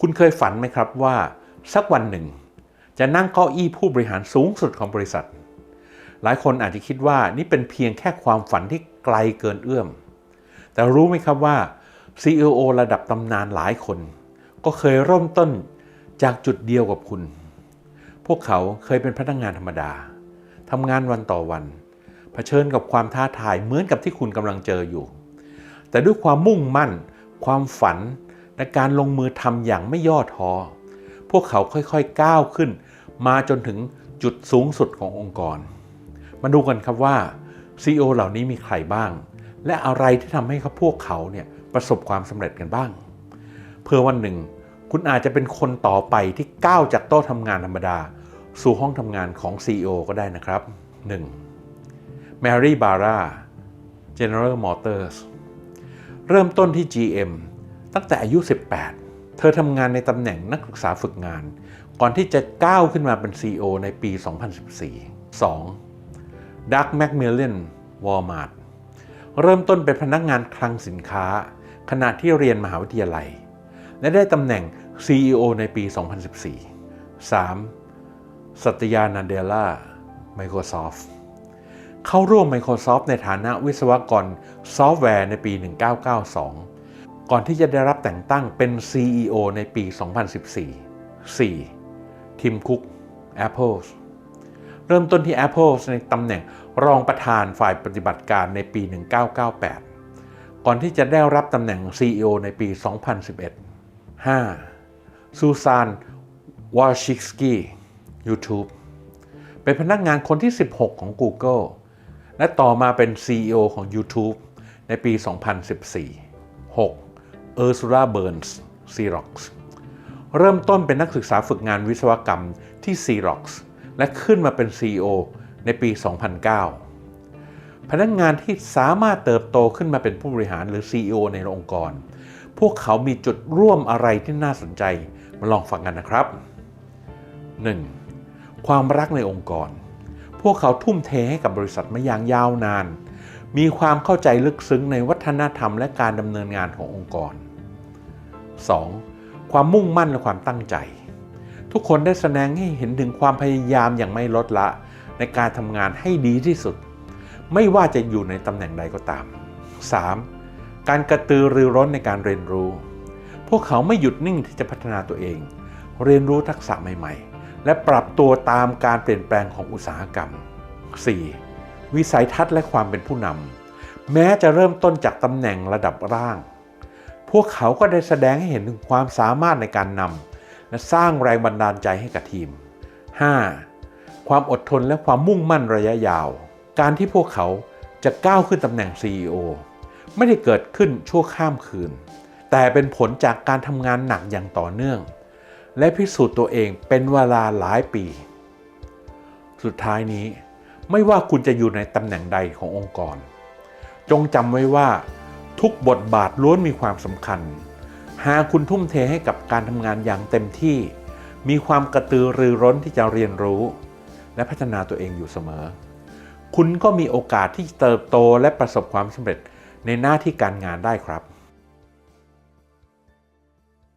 คุณเคยฝันไหมครับว่า สักวันหนึ่ง จะนั่งเก้าอี้ผู้บริหารสูงสุดของบริษัท หลายคนอาจจะคิดว่านี่เป็นเพียงแค่ความฝันที่ไกลเกินเอื้อม แต่รู้ไหมครับว่า CEO ระดับตำนานหลายคน ก็เคยเริ่มต้นจากจุดเดียวกับคุณ พวกเขาเคยเป็นพนักงานธรรมดาทำงานวันต่อวันเผชิญกับความท้าทายเหมือนกับที่คุณกำลังเจออยู่ แต่ด้วยความมุ่งมั่น ความฝัน และการลงมือทำอย่างไม่ย่อท้อ พวกเขาค่อยๆก้าวขึ้น มาจนถึงจุดสูงสุดขององค์กร มาดูกันครับว่า CEO เหล่านี้มีใครบ้าง และอะไรที่ทำให้เขาพวกเขาเนี่ยประสบความสำเร็จกันบ้าง เพื่อวันหนึ่ง คุณอาจจะเป็นคนต่อไปที่ก้าวจากโต๊ะทำงานธรรมดา สู่ห้องทำงานของ CEO ก็ได้นะครับ 1. Mary Barra General Motors เริ่มต้นที่ GM ตั้งแต่อายุ 18 เธอทำงานในตำแหน่งนักศึกษาฝึกงาน ก่อนที่จะก้าวขึ้นมาเป็น CEO ในปี 2014 2. Doug Macmillan Walmart เริ่มต้นเป็นพนักงานคลังสินค้า ขณะที่เรียนมหาวิทยาลัย และได้ตำแหน่ง CEO ในปี 2014 3. สัตยานาเดล่า Microsoft เข้าร่วม Microsoft ในฐานะวิศวกรซอฟต์แวร์ในปี 1992 ก่อนที่จะได้รับแต่งตั้งเป็น CEO ในปี 2014 4. ทิมคุก Apple เริ่มต้นที่ Apple ในตำแหน่งรองประธานฝ่ายปฏิบัติการในปี 1998 ก่อนที่จะได้รับตำแหน่ง CEO ในปี 2011 5. ซูซานวอชิกสกี้ YouTube เป็นพนักงานคนที่ 16 ของ Google และต่อมาเป็น CEO ของ YouTube ในปี 2014 6. เออร์ซูราเบิร์นส์ Xerox เริ่มต้นเป็นนักศึกษาฝึกงานวิศวกรรมที่ Xerox และขึ้นมาเป็น CEO ในปี 2009 พนักงานที่สามารถเติบโตขึ้นมาเป็นผู้บริหารหรือ CEO ในองค์กร พวกเขามีจุดร่วมอะไรที่น่าสนใจ มาลองฟังกันนะครับ 1. ความรักในองค์กร พวกเขาทุ่มเทให้กับบริษัทมาอย่างยาวนาน มีความเข้าใจลึกซึ้งในวัฒนธรรมและการดำเนินงานขององค์กร 2. ความมุ่งมั่นและความตั้งใจ ทุกคนได้แสดงให้เห็นถึงความพยายามอย่างไม่ลดละ ในการทำงานให้ดีที่สุด ไม่ว่าจะอยู่ในตำแหน่งใดก็ตาม 3. การกระตือรือร้นในการเรียนรู้ พวกเขาไม่หยุดนิ่งที่จะพัฒนาตัวเอง เรียนรู้ทักษะใหม่ ๆ และปรับตัวตามการเปลี่ยนแปลงของอุตสาหกรรม 4. วิสัยทัศน์และความเป็นผู้นำแม้จะเริ่มต้นจากตำแหน่งระดับร่าง พวกเขาก็ได้แสดงให้เห็นถึงความสามารถในการนำและสร้างแรงบันดาลใจให้กับทีม 5. ความอดทนและความมุ่งมั่นระยะยาว การที่พวกเขาจะก้าวขึ้นตำแหน่ง CEO ไม่ได้เกิดขึ้นชั่วข้ามคืน แต่เป็นผลจากการทำงานหนักอย่างต่อเนื่อง และพิสูจน์ตัวเองเป็นเวลาหลายปี สุดท้ายนี้ ไม่ว่าคุณจะอยู่ในตำแหน่งใดขององค์กร จงจำไว้ว่า ทุกบทบาทล้วนมีความสำคัญ หากคุณทุ่มเทให้กับการทำงานอย่างเต็มที่ มีความกระตือรือร้นที่จะเรียนรู้ และพัฒนาตัวเองอยู่เสมอ คุณก็มีโอกาสที่เติบโตและประสบความสำเร็จในหน้าที่การงานได้ครับ